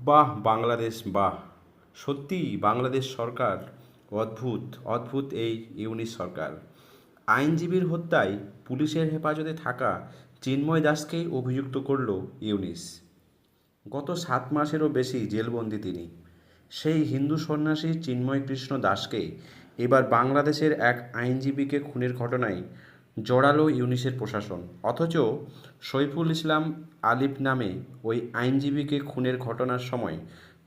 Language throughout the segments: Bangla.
বাহ, বাংলাদেশ, বাহ। সত্যি, বাংলাদেশ সরকার অদ্ভুত অদ্ভুত এই ইউনিস সরকার। আইনজীবীর হত্যায় পুলিশের হেফাজতে থাকা চিন্ময় দাসকেই অভিযুক্ত করল ইউনিস। গত সাত মাসেরও বেশি জেলবন্দি তিনি। সেই হিন্দু সন্ন্যাসী চিন্ময় কৃষ্ণ দাসকে এবার বাংলাদেশের এক আইনজীবীকে খুনের ঘটনায় জড়ালো ইউনিসের প্রশাসন। অথচ সৈফুল ইসলাম আলিফ নামে ওই আইনজীবীকে খুনের ঘটনার সময়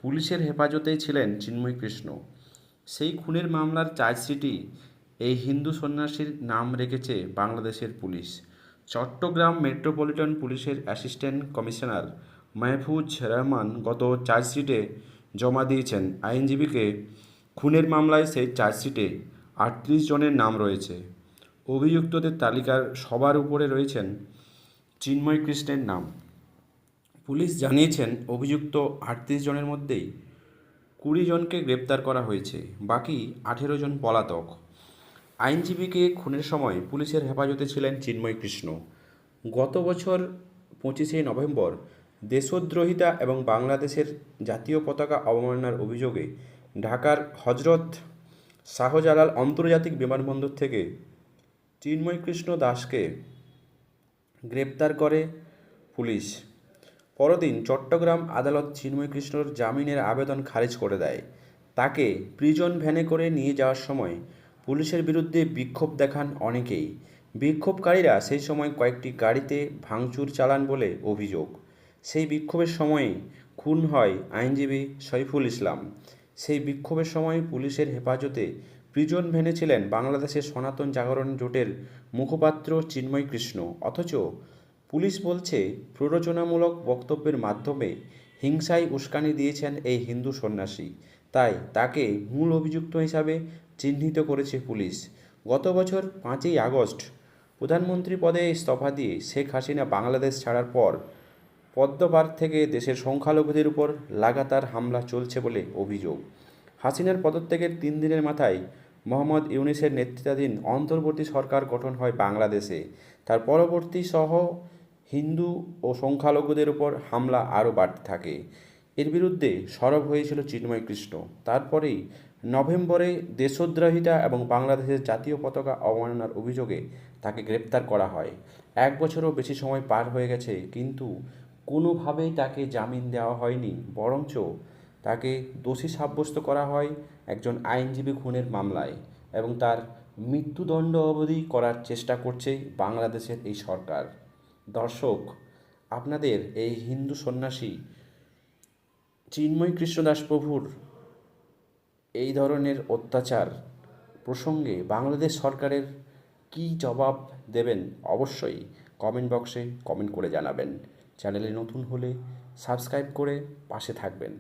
পুলিশের হেফাজতেই ছিলেন চিন্ময় কৃষ্ণ। সেই খুনের মামলার চার্জশিটই এই হিন্দু সন্ন্যাসীর নাম রেখেছে বাংলাদেশের পুলিশ। চট্টগ্রাম মেট্রোপলিটন পুলিশের অ্যাসিস্ট্যান্ট কমিশনার মাহফুজ রহমান গত চার্জশিটে জমা দিয়েছেন, আইনজীবীকে খুনের মামলায় সেই চার্জশিটে আটত্রিশ জনের নাম রয়েছে। অভিযুক্তদের তালিকার সবার উপরে রয়েছেন চিন্ময় কৃষ্ণের নাম। পুলিশ জানিয়েছেন, অভিযুক্ত আটত্রিশ জনের মধ্যেই কুড়ি জনকে গ্রেপ্তার করা হয়েছে, বাকি আঠেরো জন পলাতক। আইনজীবীকে খুনের সময় পুলিশের হেফাজতে ছিলেন চিন্ময় কৃষ্ণ। গত বছর পঁচিশে নভেম্বর দেশদ্রোহিতা এবং বাংলাদেশের জাতীয় পতাকা অবমাননার অভিযোগে ঢাকার হজরত শাহজালাল আন্তর্জাতিক বিমানবন্দর থেকে চিন্ময় কৃষ্ণ দাসকে গ্রেপ্তার করে পুলিশ। পরদিন চট্টগ্রাম আদালত চিন্ময় কৃষ্ণর জামিনের আবেদন খারিজ করে দেয়। তাকে প্রিজন ভ্যানে করে নিয়ে যাওয়ার সময় পুলিশের বিরুদ্ধে বিক্ষোভ দেখান অনেকেই। বিক্ষোভকারীরা সেই সময় কয়েকটি গাড়িতে ভাঙচুর চালান বলে অভিযোগ। সেই বিক্ষোভের সময়ে খুন হয় আইনজীবী সৈফুল ইসলাম। সেই বিক্ষোভের সময় পুলিশের হেফাজতে প্রিজন ভ্যানে ছিলেন বাংলাদেশের সনাতন জাগরণ জোটের মুখপাত্র চিন্ময় কৃষ্ণ। অথচ পুলিশ বলছে, প্ররোচনামূলক বক্তব্যের মাধ্যমে হিংসায় উস্কানি দিয়েছেন এই হিন্দু সন্ন্যাসী। তাই তাকে মূল অভিযুক্ত হিসাবে চিহ্নিত করেছে পুলিশ। গত বছর পাঁচই আগস্ট প্রধানমন্ত্রী পদে ইস্তফা দিয়ে শেখ হাসিনা বাংলাদেশ ছাড়ার পর পদ্মপাড় থেকে দেশের সংখ্যালঘুদের উপর লাগাতার হামলা চলছে বলে অভিযোগ। হাসিনার পদত্যাগের তিন দিনের মাথায় মোহাম্মদ ইউনিসের নেতৃত্বাধীন অন্তর্বর্তী সরকার গঠন হয় বাংলাদেশে। তার পরবর্তী সহ হিন্দু ও সংখ্যালঘুদের উপর হামলা আরও বাড়তে থাকে। এর বিরুদ্ধে সরব হয়েছিল চিন্ময় কৃষ্ণ। তারপরেই নভেম্বরে দেশদ্রোহিতা এবং বাংলাদেশের জাতীয় পতাকা অবমাননার অভিযোগে তাকে গ্রেপ্তার করা হয়। এক বছরও বেশি সময় পার হয়ে গেছে, কিন্তু কোনোভাবেই তাকে জামিন দেওয়া হয়নি, বরঞ্চ তাকে দোষী সাব্যস্ত করা হয় একজন আইনজীবী খুনের মামলায় এবং তার মৃত্যুদণ্ড অবধি করার চেষ্টা করছে বাংলাদেশের এই সরকার। দর্শক, আপনাদের এই হিন্দু সন্ন্যাসী চিন্ময় কৃষ্ণদাস প্রভুর এই ধরনের অত্যাচার প্রসঙ্গে বাংলাদেশ সরকারের কী জবাব দেবেন অবশ্যই কমেন্ট বক্সে কমেন্ট করে জানাবেন। চ্যানেলে নতুন হলে সাবস্ক্রাইব করে পাশে থাকবেন।